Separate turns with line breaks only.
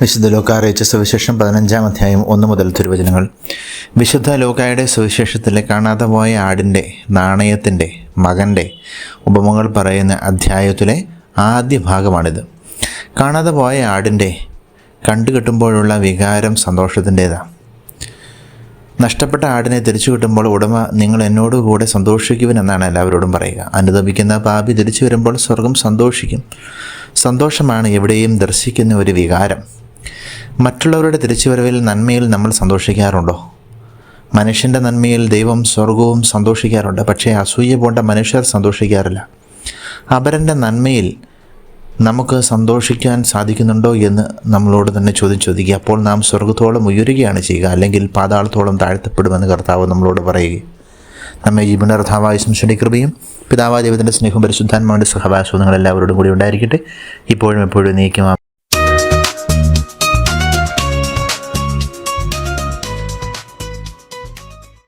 വിശുദ്ധ ലോക്ക അറിയിച്ച സുവിശേഷം പതിനഞ്ചാം അധ്യായം ഒന്ന് മുതൽ തിരുവചനങ്ങൾ. വിശുദ്ധ ലോകായുടെ സുവിശേഷത്തിലെ കാണാതെ പോയ ആടിന്റെ നാണയത്തിന്റെ മകന്റെ ഉപമകൾ പറയുന്ന അധ്യായത്തിലെ ആദ്യ ഭാഗമാണിത്. കാണാതെ പോയ ആടിന്റെ കണ്ടുകെട്ടുമ്പോഴുള്ള വികാരം സന്തോഷത്തിന്റേതാണ്. നഷ്ടപ്പെട്ട ആടിനെ തിരിച്ചു കിട്ടുമ്പോൾ ഉടമ നിങ്ങൾ എന്നോട് കൂടെ സന്തോഷിക്കുവിൻ എന്നാണ് എല്ലാവരോടും പറയുക. അനുദപിക്കുന്ന പാപി തിരിച്ചു വരുമ്പോൾ സ്വർഗം സന്തോഷിക്കും. സന്തോഷമാണ് എവിടെയും ദർശിക്കുന്ന ഒരു വികാരം. മറ്റുള്ളവരുടെ തിരിച്ചുവരവിൽ നന്മയിൽ നമ്മൾ സന്തോഷിക്കാറുണ്ടോ? മനുഷ്യന്റെ നന്മയിൽ ദൈവം സ്വർഗവും സന്തോഷിക്കാറുണ്ട്. പക്ഷേ അസൂയ പോണ്ട മനുഷ്യർ സന്തോഷിക്കാറില്ല. അപരന്റെ നന്മയിൽ നമുക്ക് സന്തോഷിക്കാൻ സാധിക്കുന്നുണ്ടോ എന്ന് നമ്മളോട് തന്നെ ചോദ്യം ചോദിക്കുക. അപ്പോൾ നാം സ്വർഗത്തോളം ഉയരുകയാണ് ചെയ്യുക. അല്ലെങ്കിൽ പാതാളത്തോളം താഴ്ത്തപ്പെടുമെന്ന് കർത്താവ് നമ്മളോട് പറയുക. നമ്മെ ഈ സംശയുടെ കൃപയും പിതാവാ ദൈവത്തിന്റെ സ്നേഹവും പരിശുദ്ധാത്മാവിന്റെ സഹവാസവും നിങ്ങൾ എല്ലാവരോടും കൂടി ഉണ്ടായിരിക്കട്ടെ. ഇപ്പോഴും എപ്പോഴും നീക്കും